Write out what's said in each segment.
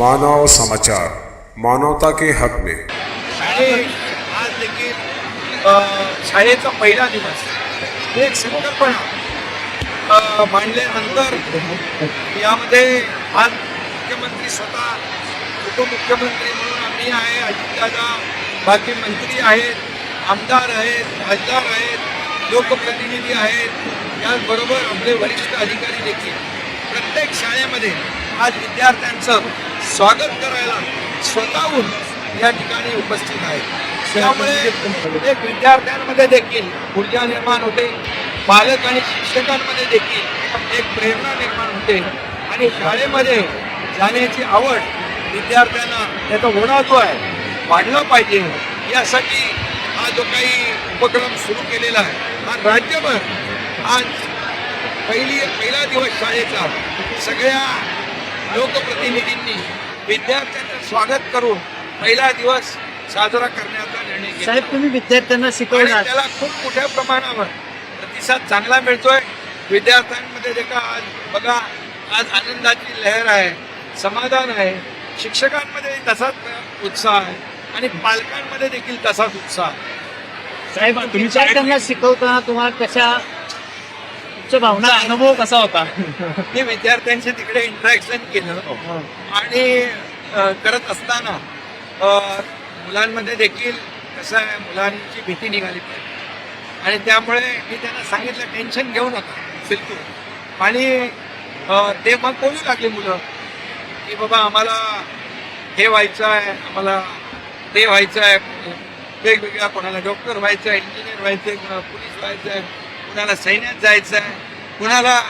मानव समाचार मानवता के हक में। आज देखील शाळेचा पहिला दिवस. एक संकल्पना मांडल्यानंतर यामध्ये आज मुख्यमंत्री स्वतः उपमुख्यमंत्री म्हणून आम्ही आहे अजितदादा बाकी मंत्री आहेत आमदार आहेत खासदार आहेत लोकप्रतिनिधी आहेत त्याचबरोबर आपले वरिष्ठ अधिकारी देखील. प्रत्येक शाळेमध्ये आज विद्यार्थ्यांचं स्वागत करायला स्वतःहून या ठिकाणी उपस्थित आहे. त्यामुळे एक विद्यार्थ्यांमध्ये देखील ऊर्जा निर्माण होते पालक आणि शिक्षकांमध्ये देखील एक प्रेरणा निर्माण होते आणि शाळेमध्ये जाण्याची आवड विद्यार्थ्यांना त्याचा होणार जो आहे वाढला पाहिजे. यासाठी हा जो काही उपक्रम सुरू केलेला आहे हा राज्यभर आज पहिली पहिला दिवस शाळेचा. सगळ्या लोकप्रतिनिधींनी विद्यार्थ्यांचं स्वागत करून पहिला दिवस साजरा करण्याचा निर्णय घेतला. साहेब तुम्ही विद्यार्थ्यांना शिकवणार. त्याला खूप मोठ्या प्रमाणावर प्रतिसाद चांगला मिळतोय. विद्यार्थ्यांमध्ये देखा आज बघा आज आनंदाची लहर आहे समाधान आहे. शिक्षकांमध्ये तसाच उत्साह आहे आणि पालकांमध्ये देखील तसाच उत्साह साहेब तुम्ही विद्यार्थ्यांना शिकवताना तुम्हाला कशा तुमच्या भावना अनुभव कसा होता? मी विद्यार्थ्यांशी तिकडे इंटरॅक्शन केलं. आणि अ, करत असताना अ, मुलांमध्ये देखील कसं आहे मुलांची भीती निघाली. पाहिजे आणि त्यामुळे मी त्यांना सांगितलं टेन्शन घेऊ नका बिलकुल. आणि अ, ते मग बोलू लागले मुलं की बाबा आम्हाला हे व्हायचं आहे आम्हाला ते व्हायचं आहे वेगवेगळ्या कोणाला डॉक्टर व्हायचं आहे इंजिनियर व्हायचं आहे कोणाला पोलीस व्हायचं आहे कुणाला सैन्यात जायचं आहे कुणाला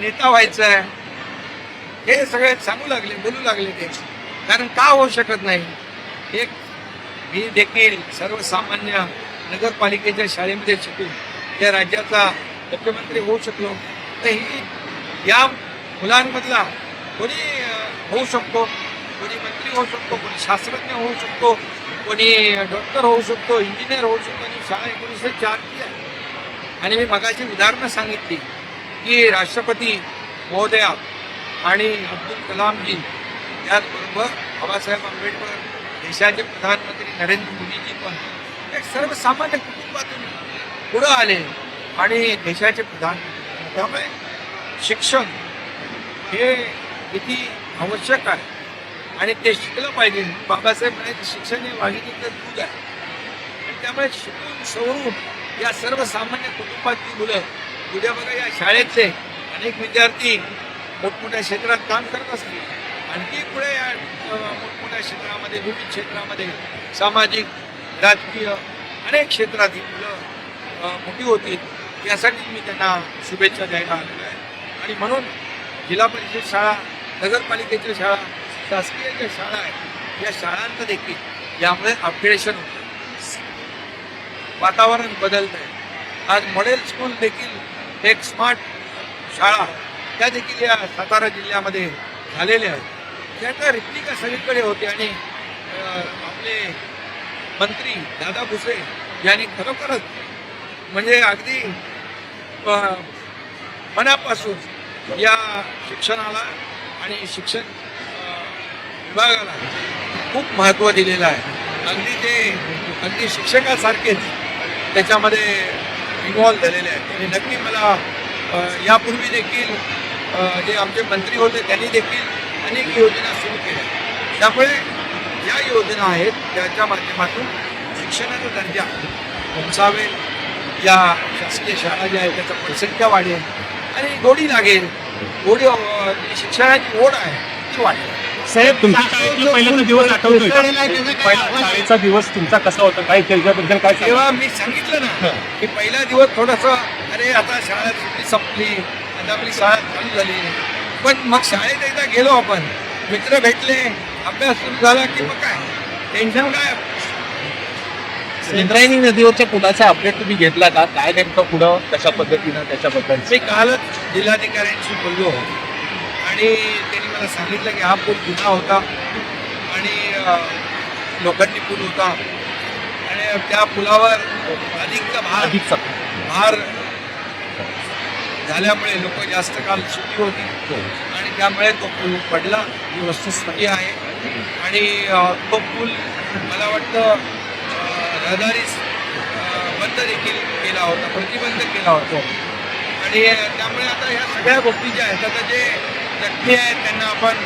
नेता व्हायचं आहे हे सगळे सांगू लागले बोलू लागले ते. कारण का होऊ शकत नाही? एक मी देखील सर्वसामान्य नगरपालिकेच्या शाळेमध्ये शिकून या राज्याचा मुख्यमंत्री होऊ शकलो. तर ही या मुलांमधला कोणी होऊ शकतो कोणी मंत्री होऊ शकतो कोणी शास्त्रज्ञ होऊ शकतो कोणी डॉक्टर होऊ शकतो इंजिनियर होऊ शकतो आणि शाळा एकोणीसशे चारची आहे. आणि मी मगाची उदाहरणं सांगितली की राष्ट्रपती महोदया आणि अब्दुल कलामजी त्याचबरोबर बाबासाहेब आंबेडकर देशाचे प्रधानमंत्री नरेंद्र मोदीजी पण एक सर्वसामान्य कुटुंबातून पुढं आले आणि देशाचे प्रधानमंत्री. त्यामुळे शिक्षण हे किती आवश्यक आहे? आणि ते शिकलं पाहिजे. बाबासाहेब म्हणाले शिक्षण हे वाघिणीचं दूध आहे. आणि त्यामुळे शिकून सवरून या सर्वसामान्य कुटुंबातली मुलं उद्या बघा या शाळेतले अनेक विद्यार्थी मोठमोठ्या क्षेत्रात काम करत असतील. आणखी पुढे या मोठमोठ्या क्षेत्रामध्ये विविध क्षेत्रामध्ये सामाजिक राजकीय अनेक क्षेत्रात ही मुलं मोठी होतील. यासाठी मी त्यांना शुभेच्छा द्यायला आलेलो आहे. आणि म्हणून जिल्हा परिषद शाळा नगरपालिकेच्या शाळा शासकीय ज्या शाळा आहेत या शाळांचं देखील यामुळे अपग्रेडेशन होतं. वातावरण बदलत आहे आज मॉडेल स्कूल देखील एक स्मार्ट शाळा त्या देखील या सातारा जिल्ह्यामध्ये झालेल्या आहेत. त्याचा रिप्लिका सगळीकडे होते आणि आपले मंत्री दादा भुसे यांनी खरोखरच म्हणजे अगदी मनापासून या शिक्षणाला आणि शिक्षण विभागाला खूप महत्त्व दिलेलं आहे. अगदी ते अगदी शिक्षकासारखेच त्याच्यामध्ये इन्व्हॉल्व झालेले आहेत. आणि नक्की मला यापूर्वी देखील जे आमचे मंत्री होते त्यांनी देखील अनेक योजना सुरू केल्या. त्यामुळे ज्या योजना आहेत त्याच्या माध्यमातून शिक्षणाचा दर्जा उंचावेल या शासकीय शाळा ज्या आहेत त्याचा पटसंख्या वाढेल आणि गोडी लागेल. गोडी जी शिक्षणाची ओढ आहे ती वाढेल. साहेब तुमच्या शाळेतला पहिल्यांदा दिवस आठवतोय का? पहिला शाळेचा दिवस तुमचा कसा होता? काय त्याच्याबद्दल काय सांगा? तेव्हा मी सांगितलं ना की पहिला दिवस थोडस अरे आता शाळा सुट्टी संपली आता आपली शाळा चालू झाली. पण मग शाळेत एकदा गेलो आपण मित्र भेटले अभ्यास सुरू झाला की मग काय? टेन्शन काय? इंद्रायणी नदीवरच्या पुलाचा अपडेट तुम्ही घेतला का? काय नेमकं पुढं? कशा पद्धतीनं? त्याच्याबद्दल? मी कालच जिल्हाधिकाऱ्यांशी बोललो. आणि त्यांनी मला सांगितलं की हा पूल जुना होता आणि लोखंडी पूल होता. आणि त्या पुलावर अधिकचा भार अधिक सक- भार झाल्यामुळे लोक जास्त काल सुखी होती. आणि त्यामुळे तो पूल पडला. ही वस्तुस्थिती आहे. आणि तो पूल मला वाटतं अ, रहदारी अ, बंद देखील केला होता प्रतिबंध केला होता. आणि त्यामुळे आता ह्या सगळ्या गोष्टी ज्या आहेत आता जे जखमी आहेत त्यांना आपण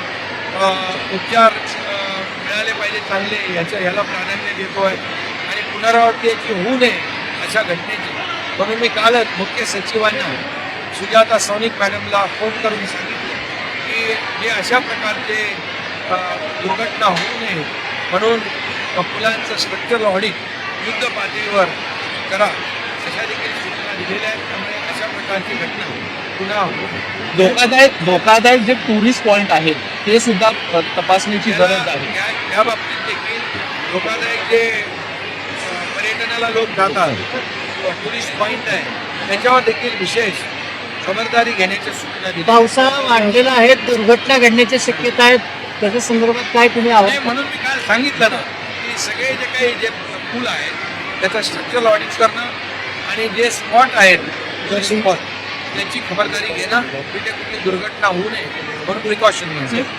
उपचार मिळाले पाहिजे चांगले याच्या ह्याला प्राधान्य देतो आहे आणि पुनरावृत्ती याची होऊ नये अशा घटनेची. म्हणून मी कालच मुख्य सचिवांना सुजाता सौनिक मॅडमला फोन करून सांगितलं की हे अशा प्रकारचे दुर्घटना होऊ नये. म्हणून पुलांचं स्ट्रक्चरल ऑडिट युद्ध पातळीवर करा. अशा देखील सूचना दिलेल्या आहेत. त्यामुळे प्रकारची घटना पुन्हा. धोकादायक धोकादायक जे टुरिस्ट पॉइंट आहेत ते सुद्धा अ, तपासणीची गरज आहे. त्या बाबतीत देखील धोकादायक जे पर्यटनाला लोक जातात टुरिस्ट पॉईंट आहे त्याच्यावर देखील विशेष खबरदारी घेण्याच्या सूचना दिल्या. पावसाळा वाढलेला आहे दुर्घटना घडण्याची शक्यता आहे त्याच्या संदर्भात काय तुम्ही आवाज म्हणून मी काल सांगितलं ना की सगळे जे काही जे पूल आहेत त्याचं स्ट्रक्चरल ऑडिट करणं आणि जे स्पॉट आहेत स्पॉट खबरदारी घेणं कुठे कुठली दुर्घटना होऊ नये म्हणून प्रिकॉशन म्हणजे. घ्यायचं